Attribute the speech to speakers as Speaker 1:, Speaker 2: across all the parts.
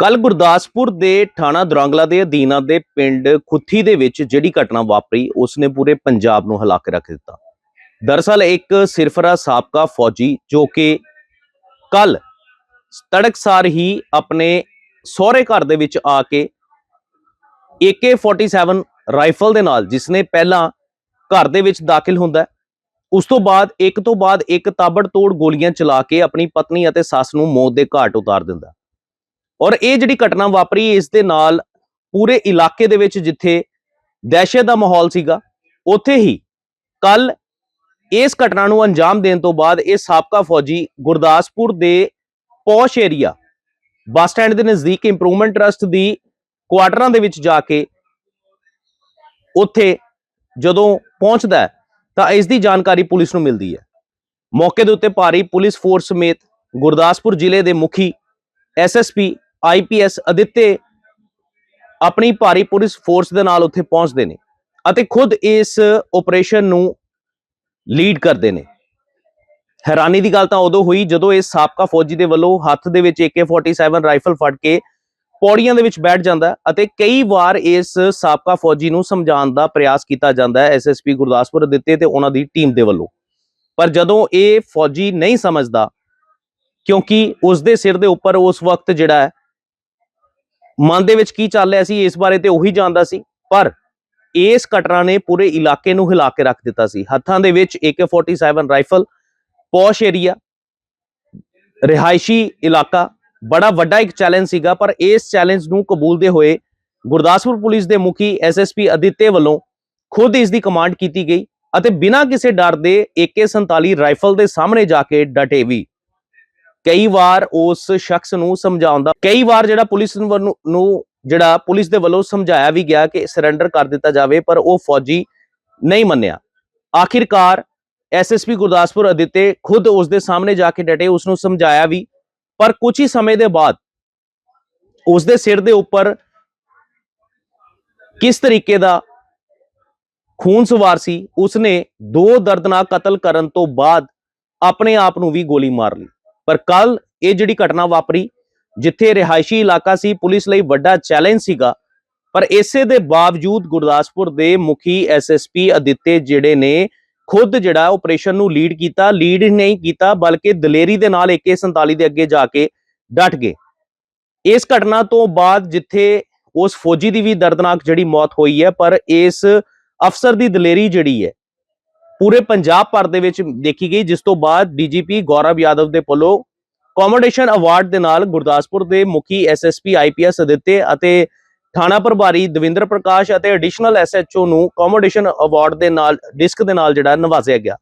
Speaker 1: ਕੱਲ ਗੁਰਦਾਸਪੁਰ ਦੇ ਥਾਣਾ ਦਰਾਂਗਲਾ ਦੇ ਅਧੀਨ ਦੇ ਪਿੰਡ ਖੁੱਥੀ ਦੇ ਵਿੱਚ ਜਿਹੜੀ ਘਟਨਾ ਵਾਪਰੀ, ਉਸਨੇ ਪੂਰੇ ਪੰਜਾਬ ਨੂੰ ਹਿਲਾ ਕੇ ਰੱਖ ਦਿੱਤਾ। ਦਰਸਲ ਇੱਕ ਸਿਰਫਰਾ ਸਾਬਕਾ ਫੌਜੀ ਜੋ ਕਿ ਕੱਲ ਤੜਕਸਾਰ ਹੀ ਆਪਣੇ ਸਹੁਰੇ ਘਰ ਦੇ ਵਿੱਚ ਆ ਕੇ AK47 ਰਾਈਫਲ ਦੇ ਨਾਲ ਜਿਸਨੇ ਪਹਿਲਾਂ ਘਰ ਦੇ ਵਿੱਚ ਦਾਖਲ ਹੁੰਦਾ ਉਸ ਤੋਂ ਬਾਅਦ, ਇੱਕ ਤੋਂ ਬਾਅਦ ਇੱਕ ਤਾਬੜ ਤੋੜ ਗੋਲੀਆਂ ਚਲਾ ਕੇ ਆਪਣੀ ਪਤਨੀ ਅਤੇ ਸੱਸ ਨੂੰ ਮੌਤ ਦੇ ਘਾਟ ਉਤਾਰ ਦਿੰਦਾ ਔਰ ਇਹ ਜਿਹੜੀ ਘਟਨਾ ਵਾਪਰੀ, ਇਸ ਦੇ ਨਾਲ ਪੂਰੇ ਇਲਾਕੇ ਦੇ ਵਿੱਚ ਜਿੱਥੇ ਦਹਿਸ਼ਤ ਦਾ ਮਾਹੌਲ ਸੀਗਾ, ਉੱਥੇ ਹੀ ਕੱਲ ਇਸ ਘਟਨਾ ਨੂੰ ਅੰਜਾਮ ਦੇਣ ਤੋਂ ਬਾਅਦ ਇਹ ਸਾਬਕਾ ਫੌਜੀ ਗੁਰਦਾਸਪੁਰ ਦੇ ਪੌਸ਼ ਏਰੀਆ, ਬੱਸ ਸਟੈਂਡ ਦੇ ਨਜ਼ਦੀਕ ਇੰਪਰੂਵਮੈਂਟ ਟਰਸਟ ਦੀ ਕੁਆਟਰਾਂ ਦੇ ਵਿੱਚ ਜਾ ਕੇ ਉੱਥੇ ਜਦੋਂ ਪਹੁੰਚਦਾ ਤਾਂ ਇਸ ਦੀ ਜਾਣਕਾਰੀ ਪੁਲਿਸ ਨੂੰ ਮਿਲਦੀ ਹੈ। ਮੌਕੇ ਦੇ ਉੱਤੇ ਭਾਰੀ ਪੁਲਿਸ ਫੋਰਸ ਸਮੇਤ ਗੁਰਦਾਸਪੁਰ ਜ਼ਿਲ੍ਹੇ ਦੇ ਮੁਖੀ ਐਸਐਸਪੀ ਆਈਪੀਐਸ ਅਦਿੱਤੇ ਆਪਣੀ ਭਾਰੀ ਪੁਲਿਸ ਫੋਰਸ ਦੇ ਨਾਲ ਉੱਥੇ ਪਹੁੰਚਦੇ ਨੇ ਅਤੇ ਖੁਦ ਇਸ ਆਪਰੇਸ਼ਨ ਨੂੰ ਲੀਡ ਕਰਦੇ ਨੇ। ਹੈਰਾਨੀ ਦੀ ਗੱਲ ਤਾਂ ਉਦੋਂ ਹੋਈ ਜਦੋਂ ਇਹ ਸਾਬਕਾ ਫੌਜੀ ਦੇ ਵੱਲੋਂ ਹੱਥ ਦੇ ਵਿੱਚ AK47 ਰਾਈਫਲ ਫੜ ਕੇ ਪੌੜੀਆਂ ਦੇ ਵਿੱਚ ਬੈਠ ਜਾਂਦਾ ਅਤੇ ਕਈ ਵਾਰ ਇਸ ਸਾਬਕਾ ਫੌਜੀ ਨੂੰ ਸਮਝਾਉਣ ਦਾ ਪ੍ਰਯਾਸ ਕੀਤਾ ਜਾਂਦਾ ਹੈ ਐਸਐਸਪੀ ਗੁਰਦਾਸਪੁਰ ਦਿੱਤੇ ਤੇ ਉਹਨਾਂ ਦੀ ਟੀਮ ਦੇ ਵੱਲੋਂ। ਪਰ ਜਦੋਂ ਇਹ ਫੌਜੀ ਨਹੀਂ ਸਮਝਦਾ ਕਿਉਂਕਿ ਉਸ ਦੇ ਸਿਰ ਦੇ ਉੱਪਰ ਉਸ ਵਕਤ ਜਿਹੜਾ ਹੈ ਮਨ ਦੇ ਵਿੱਚ ਕੀ ਚੱਲ ਰਿਹਾ ਸੀ, ਇਸ ਬਾਰੇ ਤੇ ਉਹੀ ਜਾਣਦਾ ਸੀ, ਪਰ ਇਸ ਘਟਨਾ ਨੇ ਪੂਰੇ ਇਲਾਕੇ ਨੂੰ ਹਿਲਾ ਕੇ ਰੱਖ ਦਿੱਤਾ ਸੀ। ਹੱਥਾਂ ਦੇ ਵਿੱਚ AK47 ਰਾਈਫਲ, ਪੌਸ਼ ਏਰੀਆ, ਰਿਹਾਇਸ਼ੀ ਇਲਾਕਾ, ਬੜਾ ਵੱਡਾ ਇੱਕ ਚੈਲੰਜ ਸੀਗਾ, ਪਰ ਇਸ ਚੈਲੰਜ ਨੂੰ ਕਬੂਲਦੇ ਹੋਏ ਗੁਰਦਾਸਪੁਰ ਪੁਲਿਸ ਦੇ ਮੁਖੀ ਐਸਐਸਪੀ ਅਦਿੱਤੇ ਵੱਲੋਂ ਖੁਦ ਇਸ ਦੀ ਕਮਾਂਡ ਕੀਤੀ ਗਈ ਅਤੇ ਬਿਨਾਂ ਕਿਸੇ ਡਰ ਦੇ AK47 ਰਾਈਫਲ ਦੇ ਸਾਹਮਣੇ ਜਾ ਕੇ ਡਟੇ ਵੀ। ਕਈ ਵਾਰ ਉਸ ਸ਼ਖਸ ਨੂੰ ਸਮਝਾਉਣ ਦਾ ਕਈ ਵਾਰ ਜਿਹੜਾ ਪੁਲਿਸ ਨੂੰ ਨੂੰ ਜਿਹੜਾ ਪੁਲਿਸ ਦੇ ਵੱਲੋਂ ਸਮਝਾਇਆ ਵੀ ਗਿਆ ਕਿ ਸਰੈਂਡਰ ਕਰ ਦਿੱਤਾ ਜਾਵੇ, ਪਰ ਉਹ ਫੌਜੀ ਨਹੀਂ ਮੰਨਿਆ। ਆਖਿਰਕਾਰ ਐਸਐਸਪੀ ਗੁਰਦਾਸਪੁਰ ਅਦਿੱਤੇ ਖੁਦ ਉਸ ਦੇ ਸਾਹਮਣੇ ਜਾ ਕੇ ਡਟੇ, ਉਸ ਨੂੰ ਸਮਝਾਇਆ ਵੀ, ਪਰ ਕੁਝ ਹੀ ਸਮੇਂ ਦੇ ਬਾਅਦ ਉਸ ਦੇ ਸਿਰ ਦੇ ਉੱਪਰ ਕਿਸ ਤਰੀਕੇ ਦਾ ਖੂਨ ਸਵਾਰ ਸੀ, ਉਸਨੇ ਦੋ ਦਰਦਨਾਕ ਕਤਲ ਕਰਨ ਤੋਂ ਬਾਅਦ ਆਪਣੇ ਆਪ ਨੂੰ ਵੀ ਗੋਲੀ ਮਾਰ ਲਈ। ਪਰ ਕੱਲ ਇਹ ਜਿਹੜੀ ਘਟਨਾ ਵਾਪਰੀ, ਜਿੱਥੇ ਰਿਹਾਇਸ਼ੀ ਇਲਾਕਾ ਸੀ, ਪੁਲਿਸ ਲਈ ਵੱਡਾ ਚੈਲੰਜ ਸੀਗਾ। ਪਰ ਇਸੇ ਦੇ ਬਾਵਜੂਦ ਗੁਰਦਾਸਪੁਰ ਦੇ ਮੁਖੀ ਐਸਐਸਪੀ ਅਦਿੱਤੇ ਜਿਹੜੇ ਨੇ, ਖੁਦ ਜਿਹੜਾ ਆਪਰੇਸ਼ਨ ਨੂੰ ਲੀਡ ਕੀਤਾ, ਲੀਡ ਨਹੀਂ ਕੀਤਾ, ਬਲਕਿ ਦਲੇਰੀ ਦੇ ਨਾਲ AK47 ਦੇ ਅੱਗੇ ਜਾ ਕੇ ਡਟ ਗਏ। ਇਸ ਘਟਨਾ ਤੋਂ ਬਾਅਦ ਜਿੱਥੇ ਉਸ ਫੌਜੀ ਦੀ ਵੀ ਦਰਦਨਾਕ ਜਿਹੜੀ ਮੌਤ ਹੋਈ ਹੈ, ਪਰ ਇਸ ਅਫਸਰ ਦੀ ਦਲੇਰੀ ਜਿਹੜੀ ਹੈ ਪੂਰੇ ਪੰਜਾਬ ਭਰ ਦੇ ਵਿੱਚ ਦੇਖੀ ਗਈ, ਜਿਸ ਤੋਂ ਬਾਅਦ ਡੀਜੀਪੀ ਗੌਰਵ ਯਾਦਵ ਦੇ ਵੱਲੋਂ ਕਮੋਡੇਸ਼ਨ ਅਵਾਰਡ ਦੇ ਨਾਲ ਗੁਰਦਾਸਪੁਰ ਦੇ ਮੁਖੀ ਐਸਐਸਪੀ ਆਈਪੀਐਸ ਅਦਿੱਤੇ ਅਤੇ ਥਾਣਾ ਪ੍ਰਭਾਰੀ ਦਵਿੰਦਰ ਪ੍ਰਕਾਸ਼ ਅਤੇ ਐਡੀਸ਼ਨਲ ਐਸਐਚਓ ਨੂੰ ਕਮੋਡੇਸ਼ਨ ਅਵਾਰਡ ਦੇ ਨਾਲ ਡਿਸਕ ਦੇ ਨਾਲ ਜਿਹੜਾ ਨਵਾਜ਼ਿਆ ਗਿਆ।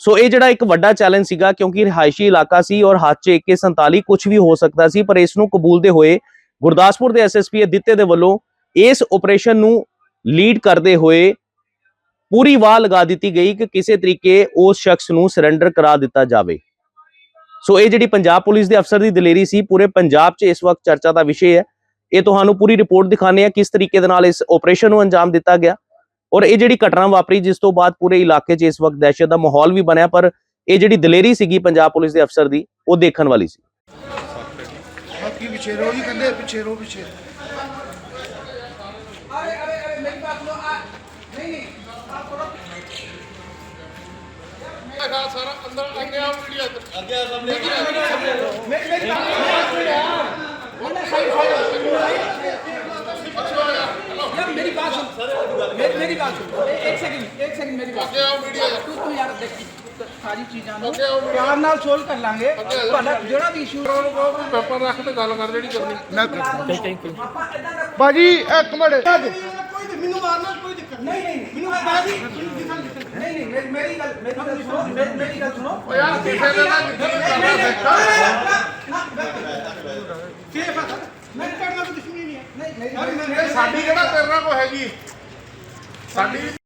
Speaker 1: ਸੋ ਇਹ ਜਿਹੜਾ ਇੱਕ ਵੱਡਾ ਚੈਲੰਜ ਸੀਗਾ, ਕਿਉਂਕਿ ਰਿਹਾਇਸ਼ੀ ਇਲਾਕਾ ਸੀ ਔਰ ਹੱਥ 'ਚ AK47 ਕੁਝ ਵੀ ਹੋ ਸਕਦਾ ਸੀ, ਪਰ ਇਸ ਨੂੰ ਕਬੂਲਦੇ ਹੋਏ ਗੁਰਦਾਸਪੁਰ ਦੇ ਐਸਐਸਪੀ ਅਦਿੱਤੇ ਦੇ ਵੱਲੋਂ ਇਸ ਆਪਰੇਸ਼ਨ ਨੂੰ ਲੀਡ ਕਰਦੇ ਹੋਏ ਪੂਰੀ ਵਾਹ ਲਗਾ ਦਿੱਤੀ ਗਈ ਕਿ ਕਿਸੇ ਤਰੀਕੇ ਉਸ ਸ਼ਖਸ ਨੂੰ ਸਰੈਂਡਰ ਕਰਾ ਦਿੱਤਾ ਜਾਵੇ। ਸੋ ਇਹ ਜਿਹੜੀ ਪੰਜਾਬ ਪੁਲਿਸ ਦੇ ਅਫਸਰ ਦੀ ਦਲੇਰੀ ਸੀ, ਪੂਰੇ ਪੰਜਾਬ 'ਚ ਇਸ ਵਕਤ ਚਰਚਾ ਦਾ ਵਿਸ਼ੇ ਹੈ। ਇਹ ਤੁਹਾਨੂੰ ਪੂਰੀ ਰਿਪੋਰਟ ਦਿਖਾਣੇ ਆ ਕਿਸ ਤਰੀਕੇ ਦੇ ਨਾਲ ਇਸ ਆਪਰੇਸ਼ਨ ਨੂੰ ਅੰਜਾਮ ਦਿੱਤਾ ਗਿਆ। ਔਰ ਇਹ ਜਿਹੜੀ ਘਟਨਾ ਵਾਪਰੀ, ਜਿਸ ਤੋਂ ਬਾਅਦ ਪੂਰੇ ਇਲਾਕੇ 'ਚ ਇਸ ਵਕਤ ਦਹਿਸ਼ਤ ਦਾ ਮਾਹੌਲ ਵੀ ਬਣਿਆ, ਪਰ ਇਹ ਜਿਹੜੀ ਦਲੇਰੀ ਸੀਗੀ ਪੰਜਾਬ ਪੁਲਿਸ ਦੇ ਅਫਸਰ ਦੀ, ਉਹ ਦੇਖਣ ਵਾਲੀ ਸੀ।
Speaker 2: ਬਾਕੀ ਪਿੱਛੇ ਰਹੋ ਜੀ, ਕਹਿੰਦੇ ਪਿੱਛੇ ਰਹੋ, ਪਿੱਛੇ।
Speaker 3: ਹੈਗਾ ਸਾਰਾ ਅੰਦਰ ਅੱਗੇ ਆਓ ਵੀਡੀਓ ਇੱਧਰ
Speaker 4: ਅੱਗੇ ਆ ਸਾਹਮਣੇ ਮੇਰੀ ਮੇਰੀ ਗੱਲ ਸੁਣ ਯਾਰ ਉਹਨੇ ਸਾਈ ਫਾਇਦਾ ਯਾਰ ਮੇਰੀ ਬਾਤ ਸੁਣ ਮੇਰੀ ਮੇਰੀ ਬਾਤ ਸੁਣ ਇੱਕ ਸੈਕਿੰਡ ਇੱਕ ਸੈਕਿੰਡ ਮੇਰੀ ਬਾਤ
Speaker 3: ਅੱਗੇ ਆਓ ਵੀਡੀਓ
Speaker 4: ਤੂੰ ਤੂੰ ਯਾਰ ਦੇਖੀ ਸਾਰੀ ਚੀਜ਼ਾਂ ਨੂੰ ਪਿਆਰ ਨਾਲ ਸੋਲਵ ਕਰ ਲਾਂਗੇ ਤੁਹਾਡਾ ਜਿਹੜਾ ਵੀ ਇਸ਼ੂ
Speaker 3: ਪੇਪਰ ਰੱਖ ਤੇ ਗੱਲ ਕਰ ਜਿਹੜੀ ਕਰਨੀ
Speaker 2: ਮੈਂ
Speaker 4: ਥੈਂਕ ਯੂ
Speaker 2: ਬਾਜੀ ਇੱਕ ਮਿੰਟ
Speaker 4: ਕੋਈ ਮੈਨੂੰ ਮਾਰਨਾ ਕੋਈ ਨਹੀਂ ਨਹੀਂ ਮੈਨੂੰ ਬਾਜੀ ਨਹੀਂ ਨਹੀਂ ਮੇਰੀ- ਮੇਰੀ ਗੱਲ ਮੇਰੀ ਗੱਲ ਸੁਣੋ ਮੇਰੀ- ਮੇਰੀ ਗੱਲ ਸੁਣੋ।
Speaker 3: ਓ ਯਾਰ ਕਿਸੇ ਦੇ ਨਾਲ ਯਕੀਨ ਕਰਨਾ ਸਿੱਖ
Speaker 4: ਮੈਂ ਕਰਨਾ ਕੋਈ ਦੁਸ਼ਮਣੀ ਨਹੀਂ ਹੈ। ਨਹੀਂ ਮੇਰੀ
Speaker 3: ਸਾਡੀ ਕਿਹੜਾ ਤੇਰੇ ਨਾਲ ਕੋ ਹੈਗੀ? ਸਾਡੀ